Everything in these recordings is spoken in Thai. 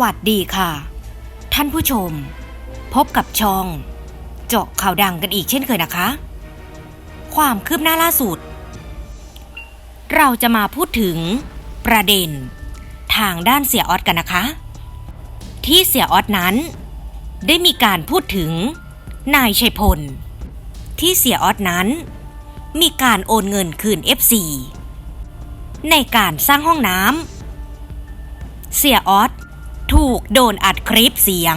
วัสดีค่ะ ท่านผู้ชม พบกับช่อง เจาะข่าวดังกันอีกเช่นเคยนะคะ ความคืบหน้าล่าสุด เราจะมาพูดถึงประเด็น ทางด้านเสียออสกันนะคะ ที่เสียออสนั้น ได้มีการพูดถึงนายชัยพล ที่เสียออสนั้น มีการโอนเงินคืน FC ในการสร้างห้องน้ำเสียออส ถูกโดนอัดคลิปเสียง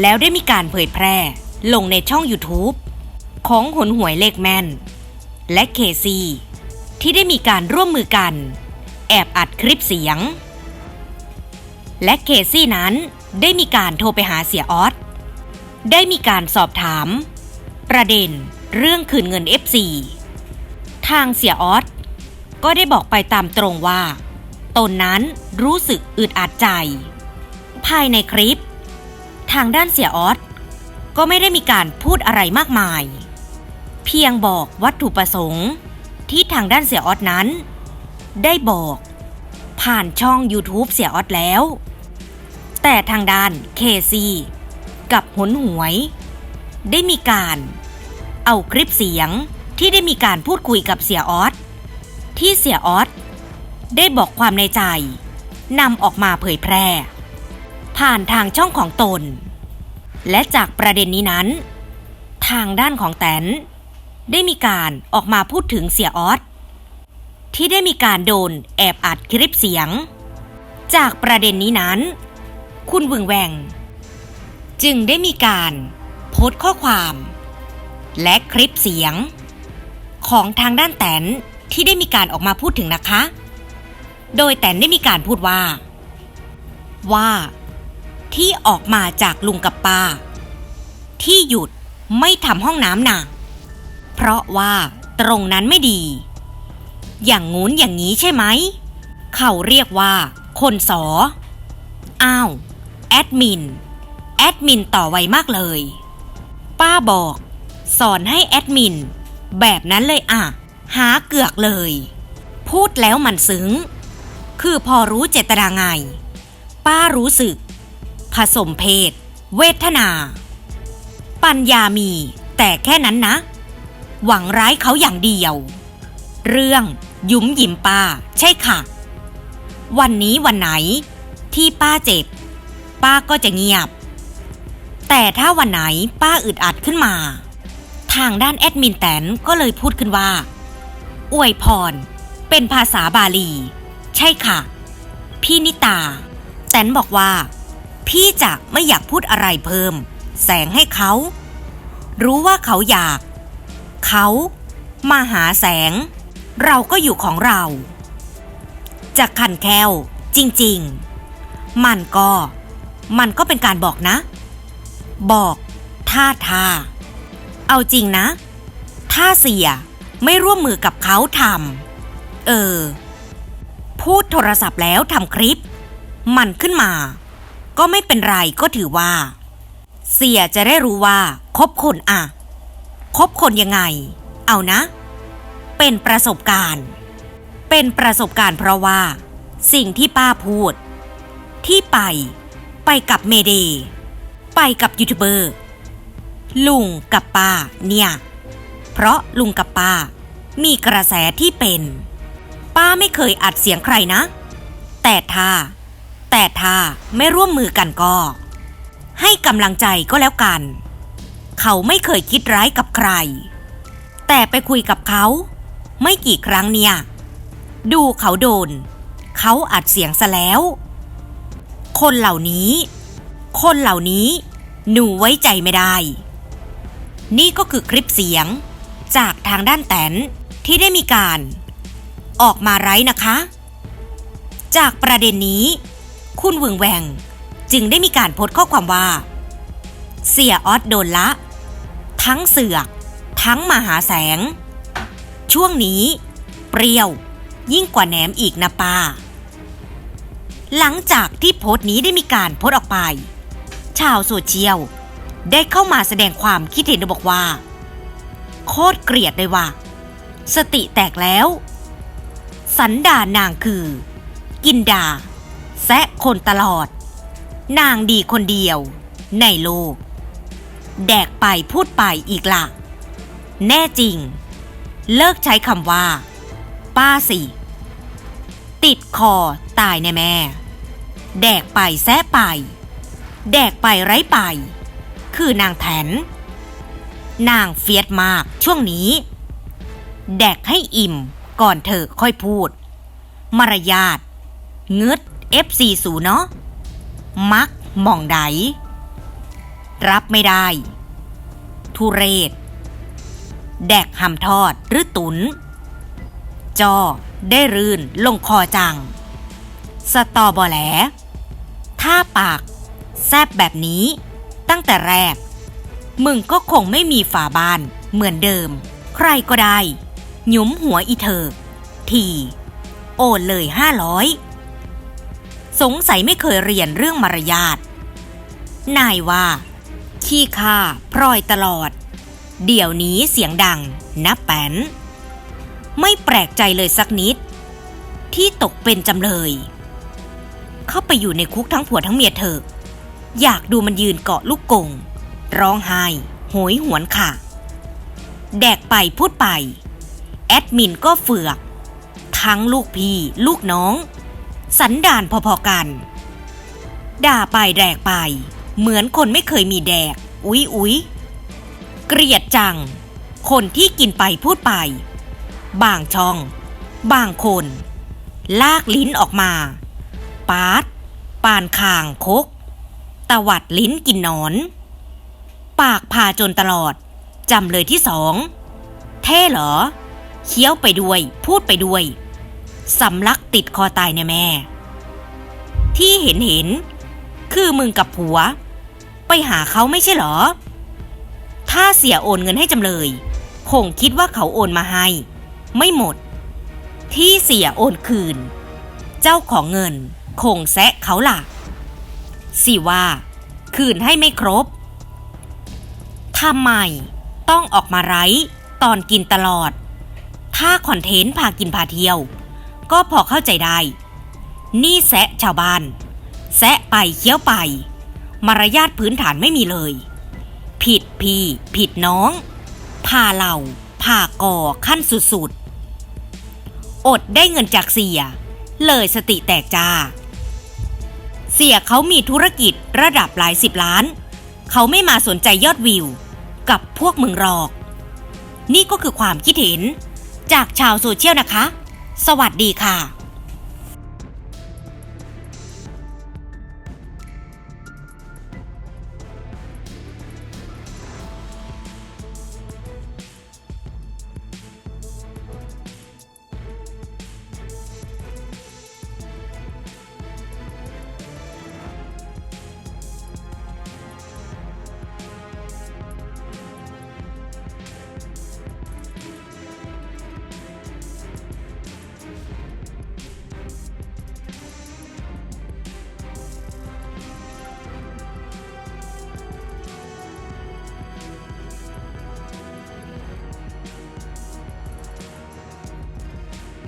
แล้วได้มีการเผยแพร่ลงในช่อง YouTube ของหนหวยเลขแม่น และเคซีที่ได้มีการร่วมมือกัน แอบอัดคลิปเสียง และเคซี่นั้นได้มีการโทรไปหาเสียออสได้มีการสอบถาม ประเด็นเรื่องคืนเงิน FC ทางเสียออสก็ได้บอกไปตามตรงว่า ตนนั้นรู้สึกอึดอัดใจ ภายในคลิป ทางด้านเสียออสก็ไม่ได้มีการพูดอะไรมากมาย เพียงบอกวัตถุประสงค์ที่ทางด้านเสียออสนั้น ได้บอกผ่านช่อง YouTube เสียออสแล้ว แต่ทางด้านเคซีกับหนหวย ได้มีการเอาคลิปเสียงที่ได้มีการพูดคุยกับเสียออสที่เสียออสได้บอกความในใจนำออกมาเผยแพร่ ผ่านทางช่องของตน และจากประเด็นนี้นั้น ทางด้านของแตนได้มีการออกมาพูดถึงเสียออสที่ได้มีการโดนแอบอัดคลิปเสียง จากประเด็นนี้นั้น คุณวึงแวง จึงได้มีการโพสต์ข้อความ และคลิปเสียง ของทางด้านแตนที่ได้มีการออกมาพูดถึงนะคะ โดยแตนได้มีการพูดว่า ว่า ที่ออกมาจากลุงกับป้า ที่หยุดไม่ทำห้องน้ำน่ะเพราะว่าตรงนั้นไม่ดี อย่างงู้นอย่างนี้ใช่ไหม เขาเรียกว่า คนสอ อ้าว แอดมิน แอดมินต่อไวมากเลย ป้าบอก สอนให้แอดมิน แบบนั้นเลยอะ หาเกือกเลย พูดแล้วมันซึ้ง คือพอรู้เจตนาไง ป้ารู้สึก ผสมเพศ เวทนา ปัญญามี แต่แค่นั้นนะ หวังร้ายเขาอย่างเดียว เรื่องยุ้มหยิมป้า ใช่ค่ะ วันนี้วันไหน ที่ป้าเจ็บ ป้าก็จะเงียบ แต่ถ้าวันไหนป้าอึดอัดขึ้นมา ทางด้านแอดมินแตนก็เลยพูดขึ้นว่า อวยพร เป็นภาษาบาลี ใช่ค่ะ พี่นิตา แตนบอกว่า พี่จะไม่อยากพูดอะไรเพิ่ม แสงให้เขา รู้ว่าเขาอยาก เขามาหาแสง เราก็อยู่ของเราจะขันแคลจริง ๆ มันก็ มันก็เป็นการบอกนะ บอกท่าทาเอาจริงนะ ถ้าเสียไม่ร่วมมือกับเขาทำเออ พูดโทรศัพท์แล้วทำคลิป มันขึ้นมา ก็ไม่เป็นไรก็ถือว่า เสียจะได้รู้ว่าคบคนอะคบคนยังไง เอานะ เป็นประสบการณ์ เป็นประสบการณ์เพราะว่า สิ่งที่ป้าพูด ที่ไป ไปกับเมเดย์ไปกับยูทูบเบอร์ ลุงกับป้าเนี่ย เพราะลุงกับป้า มีกระแสที่เป็น ป้าไม่เคยอัดเสียงใครนะ แต่ถ้า แต่ถ้าไม่ร่วมมือกันก็ ให้กำลังใจก็แล้วกัน เขาไม่เคยคิดร้ายกับใคร แต่ไปคุยกับเขา ไม่กี่ครั้งเนี่ย ดูเขาโดน เขาอัดเสียงซะแล้ว คนเหล่านี้ คนเหล่านี้ หนูไว้ใจไม่ได้ นี่ก็คือคลิปเสียง จากทางด้านแตนที่ได้มีการ ออกมาไร้นะคะ จากประเด็นนี้ คุณวึงแวง จึงได้มีการโพสต์ข้อความว่า เสียออสโดนละ ทั้งเสือก ทั้งมหาแสง ช่วงนี้ เปรี้ยว ยิ่งกว่าแหนมอีกนะป้า หลังจากที่โพสต์นี้ได้มีการโพสต์ออกไป ชาวโซเชียลได้เข้ามาแสดงความคิดเห็นบอกว่า โคตรเกลียดเลยว่ะสติแตกแล้ว สันดานนางคือ กินดา แซะคนตลอด นางดีคนเดียว ในโลก แดกไปพูดไปอีกละแน่จริง เลิกใช้คำว่า ป้าสิ ติดคอตายแน่แม่ แดกไปแซะไป แดกไปไร้ไป คือนางแถน นางเฟียดมากช่วงนี้ แดกให้อิ่มก่อนเธอค่อยพูด มารยาทเงืด FC สูเนาะมักหมองไดรับไม่ได้ ทุเรศ แดกหำทอดหรือตุน จอได้รื่นลงคอจัง สตอบอแหลถ้าปาก แซบแบบนี้ ตั้งแต่แรก มึงก็คงไม่มีฝาบานเหมือนเดิม ใครก็ได้ หยุมหัวอีเธอ ที โอนเลยห้าร้อย สงสัยไม่เคยเรียนเรื่องมารยาทนายว่า ขี้ข้าพรอยตลอด เดี๋ยวนี้เสียงดังนับแป้น ไม่แปลกใจเลยสักนิด ที่ตกเป็นจำเลย เข้าไปอยู่ในคุกทั้งผัวทั้งเมียเธออยากดูมันยืนเกาะลูกกง ร้องไห้โหยหวนค่ะ แดกไปพูดไป แอดมินก็เฟือก ทั้งลูกพี่ ลูกน้อง สันดานพอๆกัน ด่าไปแดกไป เหมือนคนไม่เคยมีแดก อุ๊ยอุ๊ยเกลียดจัง คนที่กินไปพูดไป บางช่อง บางคน ลากลิ้นออกมา ปาด ปานคางคก ตวัดลิ้นกินนอน ปากพาจนตลอด จำเลยที่สอง เท่เหรอ เคี้ยวไปด้วย พูดไปด้วย สำลักติดคอตายแน่แม่ ที่เห็นเห็น คือมึงกับผัว ไปหาเขาไม่ใช่เหรอ ถ้าเสียโอนเงินให้จำเลย คงคิดว่าเขาโอนมาให้ ไม่หมด ที่เสียโอนคืน เจ้าของเงิน คงแซะเขาล่ะ สิว่า คืนให้ไม่ครบทำไมต้องออกมาไร้ตอนกินตลอด ถ้าคอนเทนต์พากินพาเที่ยว ก็พอเข้าใจได้ นี่แซะชาวบ้าน แซะไปเคี้ยวไป มารยาทพื้นฐานไม่มีเลย ผิดพี่ ผิดน้อง พาเราพาก่อขั้นสุดๆ อดได้เงินจากเสีย เลยสติแตกจ้า เสียเขามีธุรกิจระดับหลายสิบล้าน เขาไม่มาสนใจยอดวิว กับพวกมึงหรอก นี่ก็คือความคิดเห็นจากชาวโซเชียลนะคะ สวัสดีค่ะ